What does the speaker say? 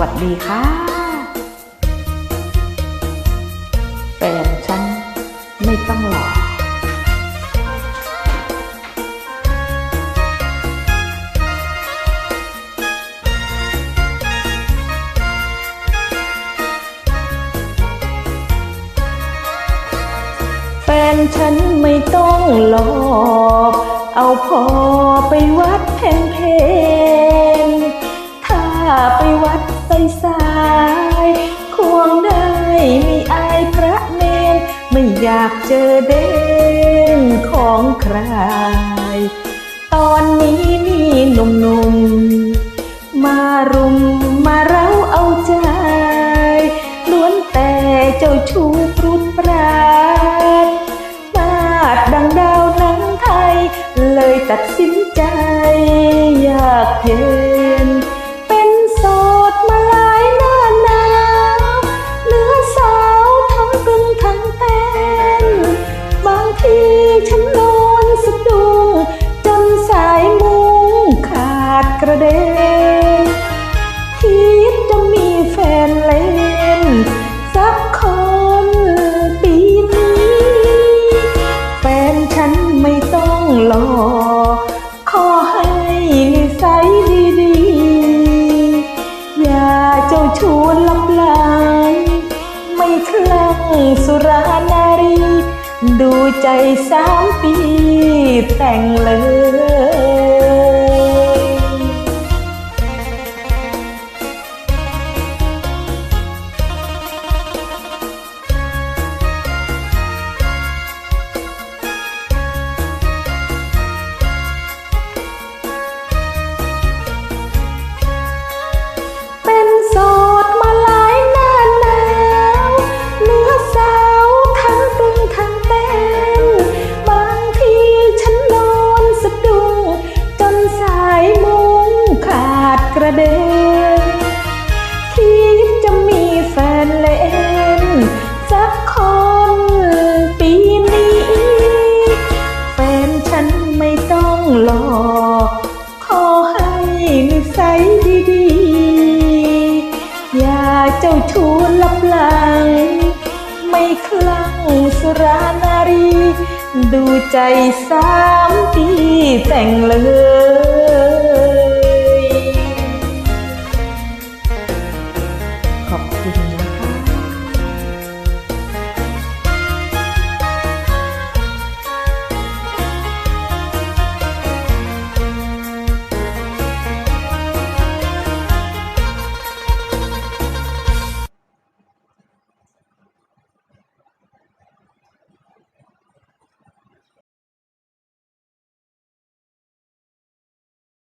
วัสดีค่ะแฟนฉันไม่ต้องหลอกแฟนฉันไม่ต้องหลอก เอาพอไปวัดแพงเพนถ้าไปวัด ใสสายควงได้มีอายพระเนรไม่อยากเจอเด่นของใคร ตอนนี้นี่หนุ่มๆ มารุมมาเร้าเอาใจ ล้วนแต่เจ้าชู้ปรุดปราดมาดดังดาวหนังไทย เลยตัดสินใจอยากเย็น เด็นคิดจะมีแฟนเล่น สักคนปีนี้ แฟนฉันไม่ต้องหลอกขอให้นิสัยดีๆ อย่าเจ้าชู้ลับหลังไม่คลั่งสุรานารี ดูใจสามปีแต่งเลย กระเด็นคิดจะมีแฟนเล่น สักคนปีนี้ แฟนฉันไม่ต้องหลอกขอให้นิสัยดีๆ อย่าเจ้าชู้ลับหลัง ไม่คลั่งสุรานารี ดูใจสามปีแต่งเลย